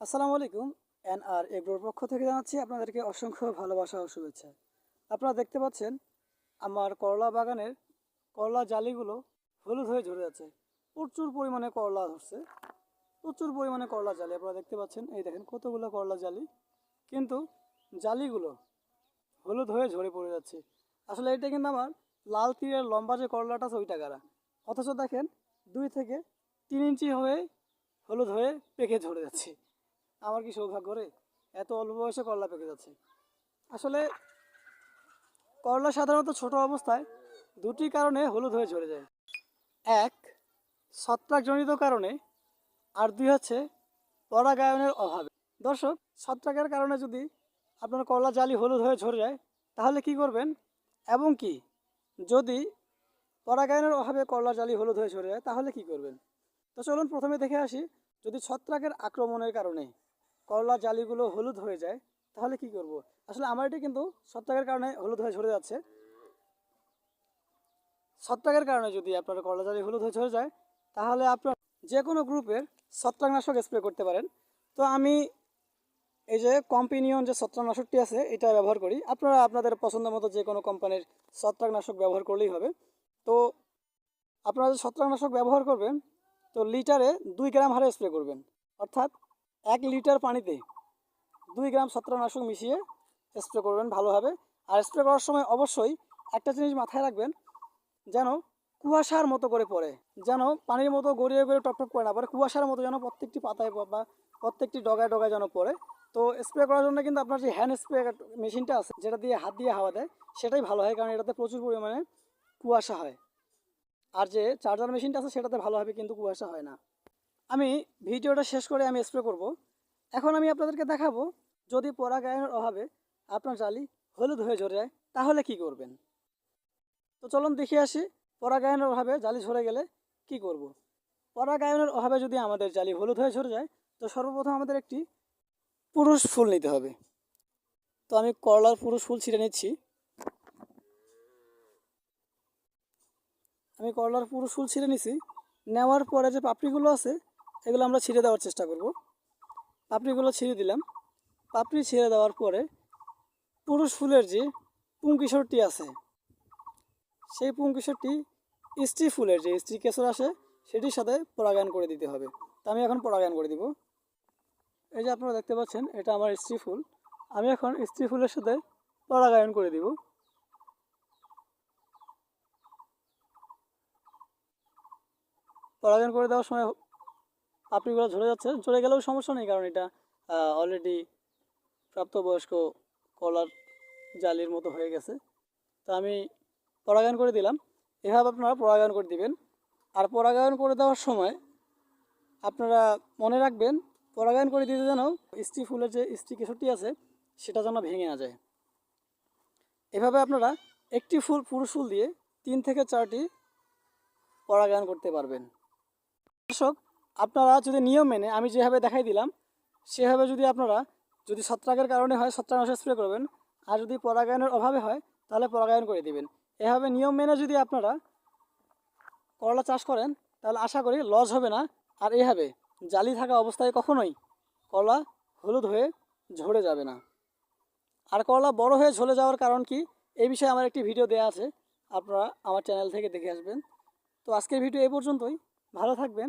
আসসালামু আলাইকুম এন আর এগ্রোর পক্ষ থেকে জানাচ্ছি আপনাদেরকে অসংখ্য ভালোবাসা ও শুভেচ্ছা। আপনারা দেখতে পাচ্ছেন, আমার করলা বাগানের করলা জালিগুলো হলুদ হয়ে ঝরে যাচ্ছে প্রচুর পরিমাণে করলা ধরছে। প্রচুর পরিমাণে করলা জালি, আপনারা দেখতে পাচ্ছেন, এই দেখেন কতগুলো করলা জালি। কিন্তু জালিগুলো হলুদ হয়ে ঝরে পড়ে যাচ্ছে। আসলে এটা কিন্তু আমার লাল তীরের লম্বা যে করলাটা আছে, ওইটা গাড়া অথচ দেখেন, দুই থেকে তিন ইঞ্চি হয়ে হলুদ হয়ে পেকে ঝরে যাচ্ছে। আমার কি সৌভাগ্য রে? এত অল্প বয়সে করলা পেকে যাচ্ছে। আসলে করলা সাধারণত ছোট অবস্থায় দুটি কারণে হলুদ হয়ে ঝরে যায়। এক, ছত্রাকজনিত কারণে, আর দুই হচ্ছে পরাগায়নের অভাবে। দর্শক, ছত্রাকের কারণে যদি আপনার করলা জালি হলুদ হয়ে ঝরে যায়, তাহলে কি করবেন? এবং কি, যদি পরাগায়নের অভাবে করলা জালি হলুদ হয়ে ঝরে যায়, তাহলে কি করবেন? তো চলুন প্রথমে দেখে আসি যদি ছত্রাকের আক্রমণের কারণে। করলা জালিগুলো হলুদ হয়ে যায়, তাহলে কি করব? আসলে আমার এটি কিন্তু ছত্রাকের কারণে হলুদ হয়ে ঝরে যাচ্ছে। ছত্রাকের কারণে যদি আপনার করলা জালি হলুদ হয়ে ঝরে যায়, তাহলে আপনার যে কোনো গ্রুপের ছত্রাকনাশক স্প্রে করতে পারেন। তো আমি এই যে কম্পিনিয়ন যে ছত্রাকনাশকটি আছে, এটা ব্যবহার করি। আপনারা আপনাদের পছন্দ মতো যে কোনো কোম্পানির ছত্রাকনাশক ব্যবহার করলেই হবে। তো আপনারা যে ছত্রাকনাশক ব্যবহার করবেন, তো লিটারে দুই গ্রাম হারে স্প্রে করবেন। অর্থাৎ এক লিটার পানিতে দুই গ্রাম ছত্রাকনাশক মিশিয়ে স্প্রে করবেন ভালোভাবে। আর স্প্রে করার সময় অবশ্যই একটা জিনিস মাথায় রাখবেন, যেন কুয়াশার মতো করে পড়ে, যেন পানির মতো গড়িয়ে গড়িয়ে টপটপ করে না পড়ে, কুয়াশার মতো যেন প্রত্যেকটি পাতায় বা প্রত্যেকটি ডগায় ডগায় যেন পড়ে। তো স্প্রে করার জন্য কিন্তু আপনার যে হ্যান্ড স্প্রে মেশিনটা আছে, যেটা দিয়ে হাত দিয়ে হাওয়া দেয়, সেটাই ভালো হয়, কারণ এটাতে প্রচুর পরিমাণে কুয়াশা হয়। আর যে চার্জার মেশিনটা আছে, সেটাতে ভালো হবে কিন্তু কুয়াশা হয় না। আমি ভিডিওটা শেষ করে আমি স্প্রে করব। এখন আমি আপনাদেরকে দেখাবো, যদি পরাগায়নের অভাবে আপনার জালি হলুদ হয়ে ঝরে যায়, তাহলে কি করবেন? তো চলুন দেখে আসি, পরাগায়নের অভাবে জালি ঝরে গেলে কি করব। পরাগায়নের অভাবে যদি আমাদের জালি হলুদ হয়ে ঝরে যায়, তো সর্বপ্রথম আমাদের একটি পুরুষ ফুল নিতে হবে। তো আমি করলার পুরুষ ফুল ছিঁড়ে নিচ্ছি। আমি করলার পুরুষ ফুল ছিঁড়ে নিছি। নেওয়ার পরে যে পাপড়িগুলো আছে এগুলো আমরা ছিঁড়ে দেওয়ার চেষ্টা করব। পাপড়িগুলো ছিঁড়ে দিলাম। পাপড়ি ছিঁড়ে দেওয়ার পরে পুরুষ ফুলের যে পুংকিশোরটি আছে, সেই পুংকিশোরটি স্ত্রী ফুলের যে স্ত্রী কেশর আসে, সেটির সাথে পরাগায়ন করে দিতে হবে। তো আমি এখন পরাগায়ন করে দিব। এই যে আপনারা দেখতে পাচ্ছেন, এটা আমার স্ত্রী ফুল। আমি এখন স্ত্রী ফুলের সাথে পরাগায়ন করে দিব। পরাগায়ন করে দেওয়ার সময় পাপড়িগুলো ঝরে যাচ্ছে। ঝরে গেলেও সমস্যা নেই, কারণ এটা অলরেডি প্রাপ্তবয়স্ক কলার জালির মতো হয়ে গেছে। তো আমি পরাগায়ন করে দিলাম। এভাবে আপনারা পরাগায়ন করে দিবেন। আর পরাগায়ন করে দেওয়ার সময় আপনারা মনে রাখবেন, পরাগায়ন করে দিতে যেন স্ত্রী ফুলের যে স্ত্রী কেশরটি আছে, সেটা যেন ভেঙে না যায়। এভাবে আপনারা একটি ফুল, পুরুষ ফুল দিয়ে তিন থেকে চারটি পরাগায়ন করতে পারবেন। দর্শক আপনারা যদি নিয়ম মেনে, আমি যেভাবে দেখাই দিলাম, সেভাবে যদি আপনারা যদি ছত্রাকের কারণে হয় ছত্রাকনাশক স্প্রে করবেন, আর যদি পরাগায়নের অভাবে হয়, তাহলে পরাগায়ন করে দিবেন। এভাবে নিয়ম মেনে যদি আপনারা করলা চাষ করেন, তাহলে আশা করি লস হবে না। আর এভাবে জালি থাকা অবস্থায় কখনোই করলা হলুদ হয়ে ঝরে যাবে না। আর করলা বড় হয়ে ঝরে যাওয়ার কারণ কি এই বিষয়ে আমার একটি ভিডিও দেওয়া আছে, আপনারা আমার চ্যানেল থেকে দেখে আসবেন। তো আজকের ভিডিও এই পর্যন্তই। ভালো থাকবেন।